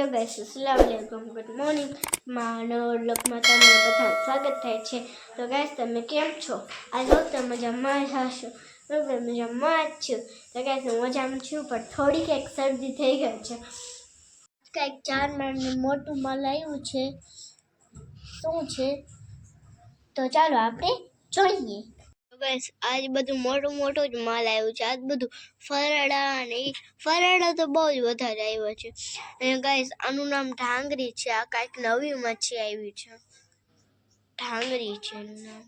Hello guys અસલામ વાલેકુમ good morning માનો લોકમાં તમારું બધા સ્વાગત થાય છે તો ગાઈસ તમે કેમ છો આઈ હોપ તમે મજામાં જ હશો બરાબર મજામાં જ છું તો ગાઈસ હું મજામાં છું પણ થોડીક એક શરદી થઈ ગઈ છે કંઈક ચાર માળનું મોટું માલ આવ્યું છે શું છે તો ચાલો આપણે જોઈએ બસ, આજ બધું મોટું મોટું જ માલ આવ્યું છે. આજ બધું ફરાળા અને ઈ તો બહુ જ વધારે આવ્યો છે. અને ગાઈસ આનું નામ ઢાંગરી છે. આ કાંઈક નવી મચ્છી આવી છે. ઢાંગરી છે એનું નામ.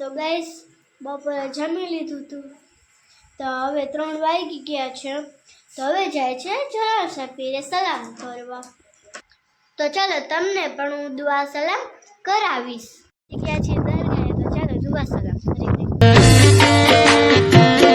તો ગાઈસ બપોરે જમી લીધું હતું તો હવે ત્રણ વાગી ગયા છે. તો હવે જાય છે જરા પીરે સલામ કરવા. તો ચાલો તમને પણ હું દુઆ સલામ કરાવીશ. ગયા છે, દરગાહે તો ચાલો દુઆ સલામ કરી દઈએ.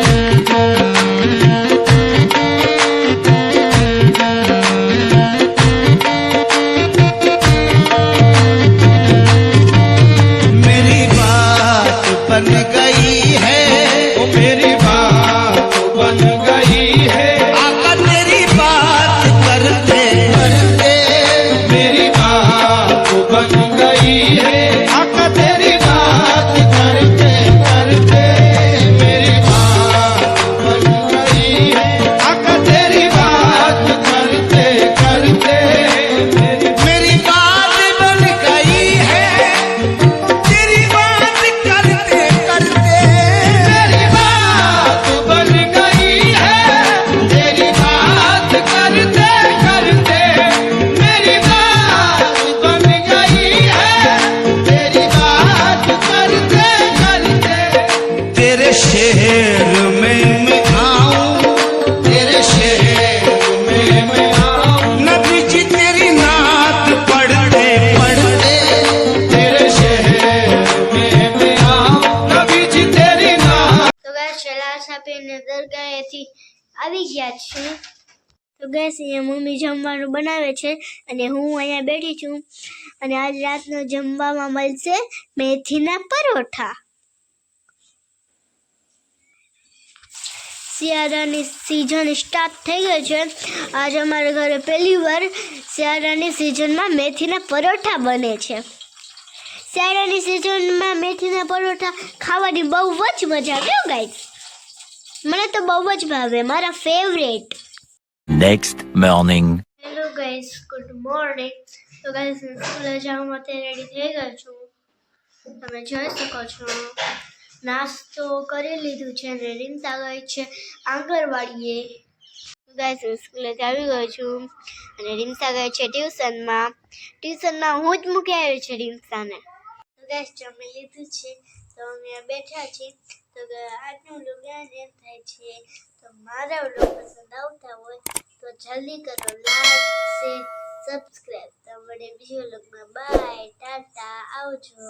આવી ગયા છે. તો ગેસ અહીંયા મમ્મી જમવાનું બનાવે છે અને હું અહીંયા બેઠી છું. અને આજ રાતનો જમવામાં મળશે મેથીના પરોઠા. શિયાળાની સિઝન સ્ટાર્ટ થઈ ગઈ છે. આજે અમારા ઘરે પહેલી વાર શિયાળાની સિઝનમાં મેથીના પરોઠા બને છે. શિયાળાની સિઝનમાં મેથીના પરોઠા ખાવાની બહુ જ મજા આવે ગાઈસ મને તો બહુ જ ભાવે મારા favourite next morning hello guys good morning તો ગાઈસ હું સ્કૂલે જવા માટે રેડી થઈ ગયો છું. તમે જોઈ શકો છો. નાસ્તો કરી લીધું છે અને રીમતા ગઈ છે. આંગણવાડીએ ગાઈસ હું સ્કૂલે આવી ગયો છું. અને રીમસા ગઈ છે ટ્યુશનમાં. ટ્યુશનમાં હું જ મૂકી આવ્યો છે રીમસાને તો ગાઈસ જમી લીધું છે. તો અમે બેઠા છીએ. તો આજનું લોગાન એમ થાય છે. તો મારા વ્લોગ પસંદ આવતા હોય તો જલ્દી કરો લાઈક શેર સબસ્ક્રાઈબ તો મળે બીજો વ્લોગમાં બાય ટાટા આવજો.